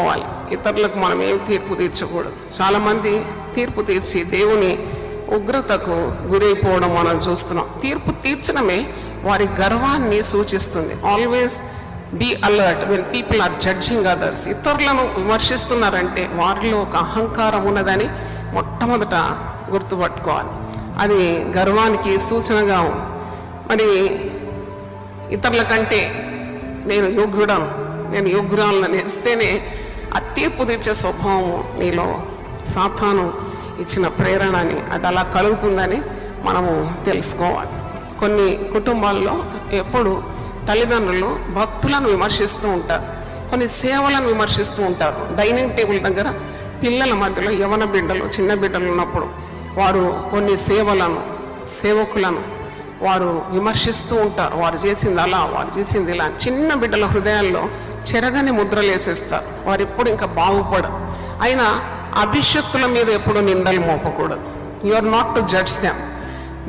పోవాలి. ఇతరులకు మనం ఏం తీర్పు తీర్చకూడదు. చాలామంది తీర్పు తీర్చి దేవుని ఉగ్రతకు గురైపోవడం మనం చూస్తున్నాం. తీర్పు తీర్చడమే వారి గర్వాన్ని సూచిస్తుంది. Always be alert when people are judging others ఇతరులను విమర్శిస్తున్నారంటే వారిలో ఒక అహంకారం ఉన్నదని మొట్టమొదట గుర్తుపట్టుకోవాలి. అది గర్వానికి సూచనగా ఉంది. మరి ఇతరుల కంటే నేను యోగ్యుడను నేను యోగ్యురాలను నేస్తేనే ఆ కుదిర్చే తీర్చే స్వభావం నీలో సాతాను ఇచ్చిన ప్రేరణ అని అది అలా కలుగుతుందని మనము తెలుసుకోవాలి. కొన్ని కుటుంబాల్లో ఎప్పుడు తల్లిదండ్రులు భక్తులను విమర్శిస్తూ ఉంటారు. కొన్ని సేవలను విమర్శిస్తూ ఉంటారు. డైనింగ్ టేబుల్ దగ్గర పిల్లల మధ్యలో యవన బిడ్డలు చిన్న బిడ్డలు ఉన్నప్పుడు వారు కొన్ని సేవలను సేవకులను వారు విమర్శిస్తూ ఉంటారు. వారు చేసింది అలా వారు చేసింది ఇలా. చిన్న బిడ్డల హృదయాల్లో చెరగని ముద్రలేసేస్తారు వారు ఎప్పుడు ఇంకా బాగుపడరు అయినా అభిషక్తుల మీద ఎప్పుడు నిందలు మోపకూడదు. You are not to judge them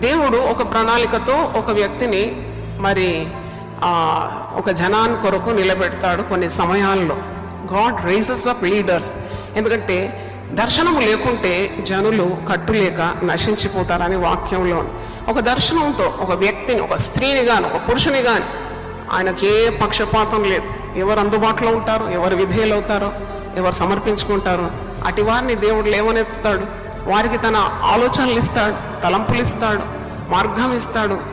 దేవుడు ఒక ప్రణాళికతో ఒక వ్యక్తిని మరి ఒక జనాన్ని కొరకు నిలబెడతాడు కొన్ని సమయాల్లో. గాడ్ రైజెస్ అప్ లీడర్స్ ఎందుకంటే దర్శనం లేకుంటే జనులు కట్టులేక నశించిపోతారని వాక్యంలో ఒక దర్శనంతో ఒక వ్యక్తిని ఒక స్త్రీని కానీ ఒక పురుషుని కానీ ఆయనకే పక్షపాతం లేదు. ఎవరు అందుబాటులో ఉంటారు ఎవరు విధేయులు అవుతారో ఎవరు సమర్పించుకుంటారో. అటు వారిని దేవుడు లేవనెత్తుతాడు. వారికి తన ఆలోచనలు ఇస్తాడు తలంపులు ఇస్తాడు మార్గం ఇస్తాడు.